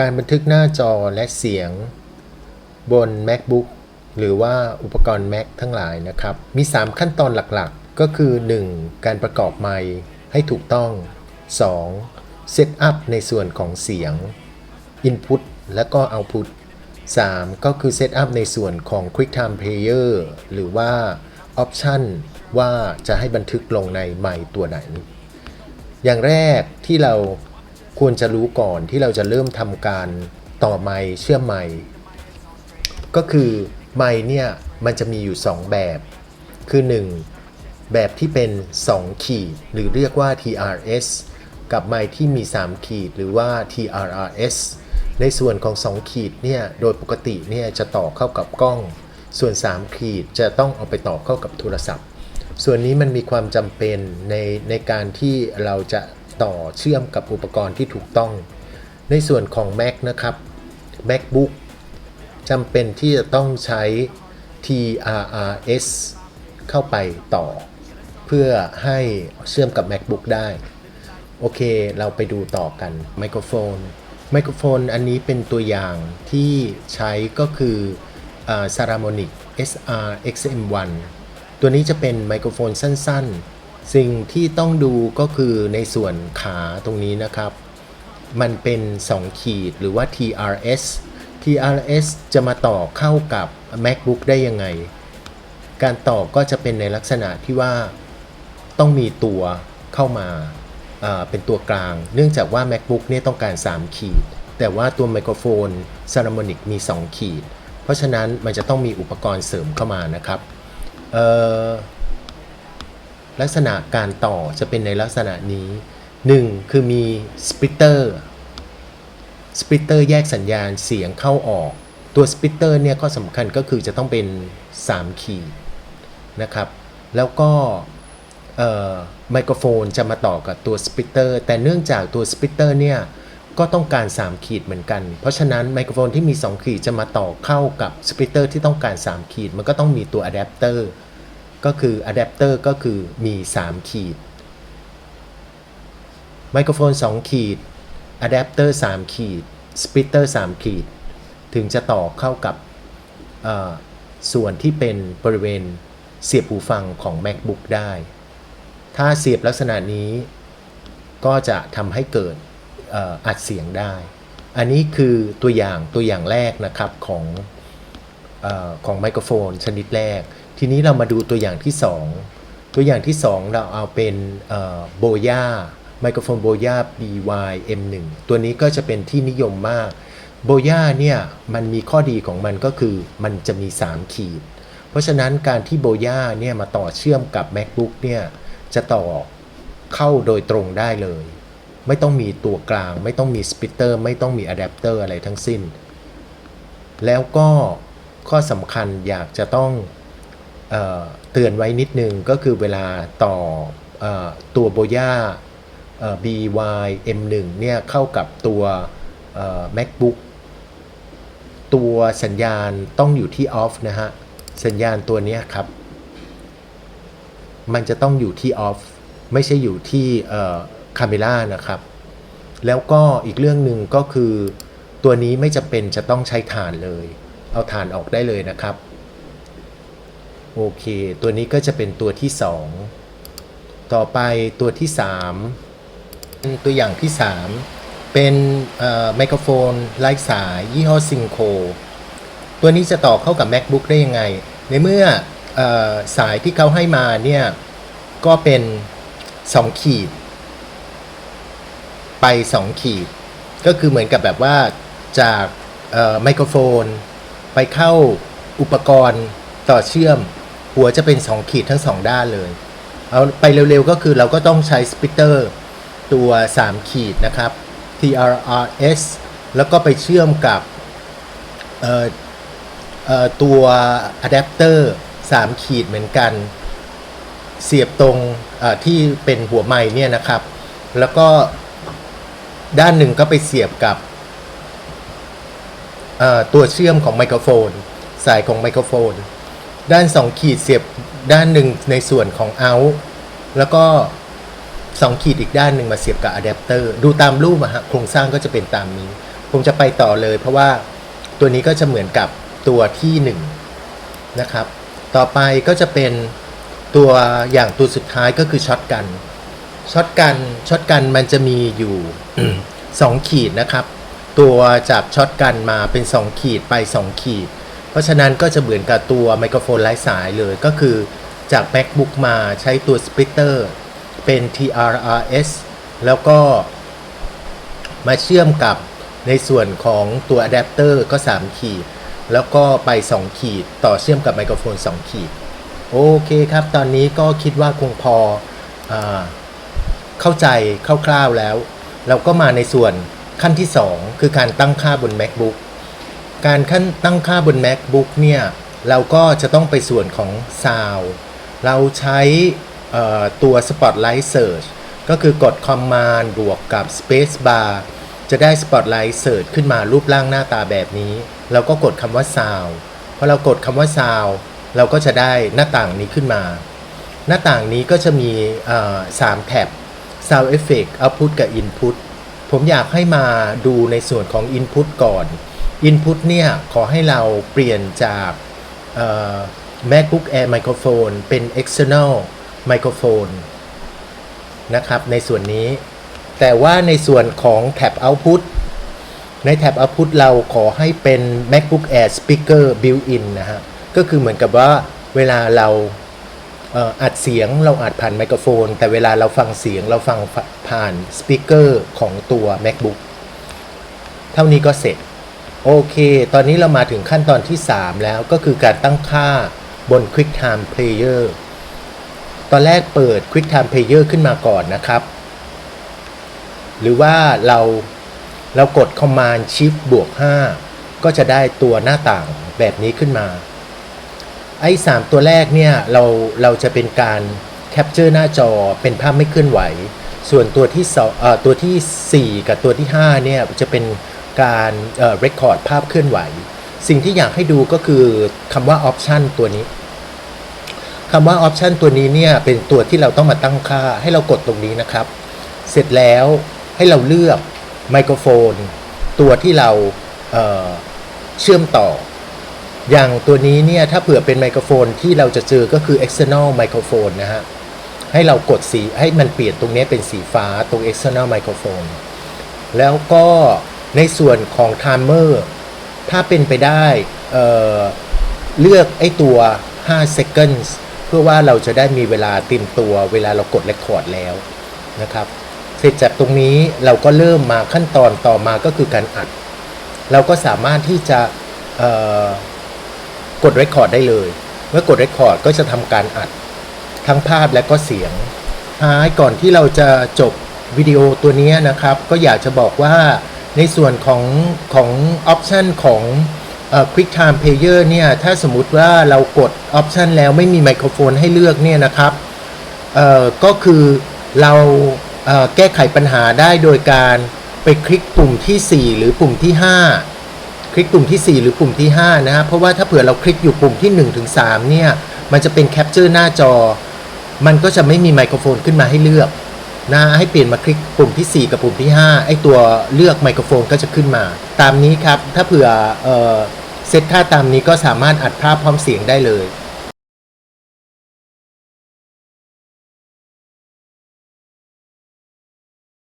การบันทึกหน้าจอและเสียง บน MacBook หรือว่าอุปกรณ์ Mac ทั้งหลายนะครับ มี 3 ขั้นตอนหลักๆ ก็คือ 1. การประกอบไมค์ให้ถูกต้อง 2. เซตอัพในส่วนของเสียง Input และก็ Output 3. ก็คือเซตอัพในส่วนของ QuickTime Player หรือว่า Option ว่าจะให้บันทึกลงในไมค์ตัวไหน อย่างแรกที่เรา ควรจะรู้ก่อนที่เราจะเริ่มทำการต่อไมค์เชื่อมไมค์ก็คือไมค์เนี่ยมันจะมีอยู่ 2 แบบ คือ 1 แบบที่เป็น 2 ขีด หรือเรียกว่า TRS กับไมค์ที่มี 3 ขีดหรือว่า TRRS ในส่วนของ 2 ขีดเนี่ยโดยปกติเนี่ยจะต่อเข้ากับกล้อง ส่วน 3 ขีดจะต้องเอาไปต่อเข้ากับโทรศัพท์ ส่วนนี้มันมีความจำเป็นในในการที่เราจะ ต่อเชื่อมกับอุปกรณ์ที่ถูกต้อง ในส่วนของ Mac นะครับ MacBook จำเป็นที่จะต้องใช้ TRRS เข้าไปต่อ เพื่อให้เชื่อมกับ MacBook ได้ โอเค เราไปดูต่อกันไมโครโฟนไมโครโฟนอันนี้เป็นตัวอย่างที่ใช้ก็คืออ่า Saramonic SR XM1 ตัวนี้จะเป็นไมโครโฟนสั้นๆ สิ่งที่ต้องดูก็คือในส่วนขาตรงนี้นะครับ มันเป็น 2 ขีดหรือว่า TRS TRS จะมาต่อเข้ากับ MacBook ได้ยังไง การต่อก็จะเป็นในลักษณะที่ว่าต้องมีตัวเข้ามาเป็นตัวกลาง เนื่องจากว่า MacBook เนี่ยต้องการ 3 ขีด แต่ว่าตัวไมโครโฟน Saramonic มี 2 ขีด เพราะฉะนั้นมันจะต้องมีอุปกรณ์เสริมเข้ามานะครับเอ่อ ลักษณะการต่อจะเป็นในลักษณะนี้ 1 คือมีสป l ตเตอร์สป l ตเตอร์แยกสัญญาณเสียงเข้าออก ตัวสป l ตเตอร์เนี่ยก็สำคัญก็คือจะต้องเป็น 3 ขีดนะครับ แล้วก็ไมโครโฟนจะมาต่อกับตัวสป l ตเตอร์แต่เนื่องจากตัวสป l ตเตอร์เนี่ย ก็ต้องการ 3 ขีดเหมือนกัน เพราะฉะนั้นไมโครโฟนที่มี 2 ขีดจะมาต่อเข้ากับสป l ตเตอร์ที่ต้องการ 3 ขีด มันก็ต้องมีตัวอะแดปเตอร์ ก็คืออะแดปเตอร์ก็คือมี 3 ขีด ไมโครโฟน 2 ขีดอะแดปเตอร์3ขีดสป l ตเตอร์3ขีด ถึงจะต่อเข้ากับส่วนที่เป็นบริเวณเสียบหูฟังของ MacBook ได้ ถ้าเสียบลักษณะนี้ก็จะทำให้เกิดอ,อัดเสียงได้ อันนี้คือตัวอย่างตัวอย่างแรกนะครับของอของไมโครโฟนชนิดแรก ทีนี้เรามาดูตัวอย่างที่ 2 ตัวอย่างที่ 2 เราเอาเป็นโบย่าไมโครโฟนโบย่า BY M1 ตัวนี้ก็จะเป็นที่นิยมมากโบย่าเนี่ยมันมีข้อดีของมันก็คือมันจะมี 3 ขีด เพราะฉะนั้นการที่โบย่าเนี่ยมาต่อเชื่อมกับ MacBook เนี่ยจะต่อเข้าโดยตรงได้เลย ไม่ต้องมีตัวกลาง ไม่ต้องมีสปิเตอร์ไม่ต้องมีอะแดปเตอร์อะไรทั้งสิ้น แล้วก็ข้อสำคัญอยากจะต้อง เตือนไว้นิดนึงก็คือเวลาต่ออตัวโบย่า BY M1 เนี่ยเข้ากับตัว MacBook ตัวสัญญาณต้องอยู่ที่ off นะฮะ สัญญาณตัวนี้ครับ มันจะต้องอยู่ที่ off ไม่ใช่อยู่ที่เอ่อ camera นะครับ แล้วก็อีกเรื่องหนึ่งก็คือ ตัวนี้ไม่จำเป็นจะต้องใช้ฐานเลย เอาฐานออกได้เลยนะครับ โอเค ตัวนี้ก็จะเป็นตัวที่ 2 ต่อไปตัวที่ 3 ตัวอย่างที่ 3 เป็นไมโครโฟนไร้สายยี่ห้อซิงโคตัวนี้จะต่อเข้ากับ MacBook ได้ยังไง ในเมื่อออสายที่เขาให้มาเนี่ยก็เป็น 2 ขีด ไป 2 ขีด ก็คือเหมือนกับแบบว่าจากไมโครโฟน ไปเข้าอุปกรณ์ต่อเชื่อม หัวจะเป็น 2 ขีดทั้ง 2 ด้านเลย เอาไปเร็วๆก็คือเราก็ต้องใช้สปิตเตอร์ตัว 3 ขีดนะครับ TRRS แล้วก็ไปเชื่อมกับตัวอะแดปเตอร์3ขีดเหมือนกัน เสียบตรงที่เป็นหัวไม้เนี่ยนะครับ แล้วก็ด้านหนึ่งก็ไปเสียบกับตัวเชื่อมของไมโครโฟน สายของไมโครโฟน ด้าน 2 ขีดเสียบด้านหนึ่งในส่วนของ out แล้วก็ 2 ขีดอีกด้านหนึ่งมาเสียบกับอะแดปเตอร์ดูตามรูปอะฮะโครงสร้างก็จะเป็นตามนี้ ผมจะไปต่อเลย เพราะว่าตัวนี้ก็จะเหมือนกับตัวที่ 1 นะครับ ต่อไปก็จะเป็นตัวอย่างตัวสุดท้ายก็คือช็อตกันช็อตกันช็อตกันมันจะมีอยู่ 2 ขีดนะครับ ตัวจากช็อตกันมาเป็น 2 ขีดไป 2 ขีด เพราะฉะนั้นก็จะเหมือนกับตัวไมโครโฟนไร้สายเลยก็คือจาก MacBook มาใช้ตัวสป l ิ t เตอร์เป็น TRRS แล้วก็มาเชื่อมกับในส่วนของตัวอะแดปเตอร์ก็ 3 ขีด แล้วก็ไป 2 ขีด ต่อเชื่อมกับไมโครโฟน 2 ขีด โอเคครับ ตอนนี้ก็คิดว่าคงพออเข้าใจคร่าวๆแล้ว เราก็มาในส่วนขั้นที่ 2 คือการตั้งค่าบน MacBook การขั้นตั้งค่าบน MacBook เนี่ย เราก็จะต้องไปส่วนของ Sound เราใช้ตัว Spotlight Search ก็คือกด Command บวกกับ Space Bar จะได้ Spotlight Search ขึ้นมารูปร่างหน้าตาแบบนี้ เราก็กดคำว่า Sound พอเรากดคำว่า Sound เราก็จะได้หน้าต่างนี้ขึ้นมา หน้าต่างนี้ก็จะมีสามแท็บ Sound Effect Output กับ Input ผมอยากให้มาดูในส่วนของ Input ก่อน Input เนี่ยขอให้เราเปลี่ยนจาก MacBook Air Microphone เป็น External Microphone นะครับในส่วนนี้ แต่ว่าในส่วนของแท็บ Output ในแท็บ Output เราขอให้เป็น MacBook Air Speaker Built-in นะฮะก็คือเหมือนกับว่าเวลาเราเอ,อ,อัดเสียงเราอัดผ่านไมโครโฟน แต่เวลาเราฟังเสียงเราฟังผ่านสปีกเกอร์ของตัว MacBook เท่านี้ก็เสร็จ โอเค ตอนนี้เรามาถึงขั้นตอนที่ 3 แล้วก็คือการตั้งค่าบน QuickTime Player ตอนแรกเปิด QuickTime Player ขึ้นมาก่อนนะครับ หรือว่าเราเรากด Command Shift บวก 5 ก็จะได้ตัวหน้าต่างแบบนี้ขึ้นมา ไอ้3ตัวแรกเนี่ยเราเราจะเป็นการแคปเจอร์หน้าจอเป็นภาพไม่เคลื่อนไหว ส่วนตัวที่สองตัวทีสี่4 กับตัวที่ 5 เนี่ยจะเป็น การเอ่อรคคอร์ดภาพเคลื่อนไหว สิ่งที่อยากให้ดูก็คือคำว่า Option ตัวนี้คำว่า Option ตัวนี้เนี่ยเป็นตัวที่เราต้องมาตั้งค่าให้เรากดตรงนี้นะครับ เสร็จแล้วให้เราเลือกไมโครโฟน ตัวที่เราเเชื่อมต่อ อย่างตัวนี้เนี่ยถ้าเผื่อเป็นไมโครโฟนที่เราจะเจอก็คือ external microphone นะฮะให้เรากดสีให้มันเปลี่ยนตรงนี้เป็นสีฟ้าตรง external microphone แล้วก็ ในส่วนของ timer ถ้าเป็นไปได้เเลือกไอ้ตัว 5 seconds เพื่อว่าเราจะได้มีเวลาเตรียมตัวเวลาเรากด record แล้วนะครับ เสร็จจากตรงนี้เราก็เริ่มมาขั้นตอนต่อมาก็คือการอัด เราก็สามารถที่จะเอ่อกด Record ได้เลย เมื่อกด Record ก็จะทำการอัด ทั้งภาพและก็เสียงท้ายก่อนที่เราจะจบวิดีโอตัวนี้นะครับ ก็อยากจะบอกว่า ในส่วนของของออปชันของเอ่อ QuickTime Player เนี่ย ถ้าสมมุติว่าเรากดออปชันแล้วไม่มีไมโครโฟนให้เลือกเนี่ยนะครับเอ่อก็คือเราเอ่อแก้ไขปัญหาได้โดยการไปคลิกปุ่มที่ 4 หรือปุ่มที่ 5 คลิกปุ่มที่ 4 หรือปุ่มที่ 5 นะฮะเพราะว่าถ้าเผื่อเราคลิกอยู่ปุ่มที่1ถึง3เนี่ย มันจะเป็นแคปเจอร์หน้าจอ มันก็จะไม่มีไมโครโฟนขึ้นมาให้เลือก นะให้เปลี่ยนมาคลิกปุ่มที่ 4 กับปุ่มที่ 5 ไอตัวเลือกไมโครโฟนก็จะขึ้นมา ตามนี้ครับ ถ้าเผื่อเออเซตค่าตามนี้ก็สามารถอัดภาพพร้อมเสียงได้เลย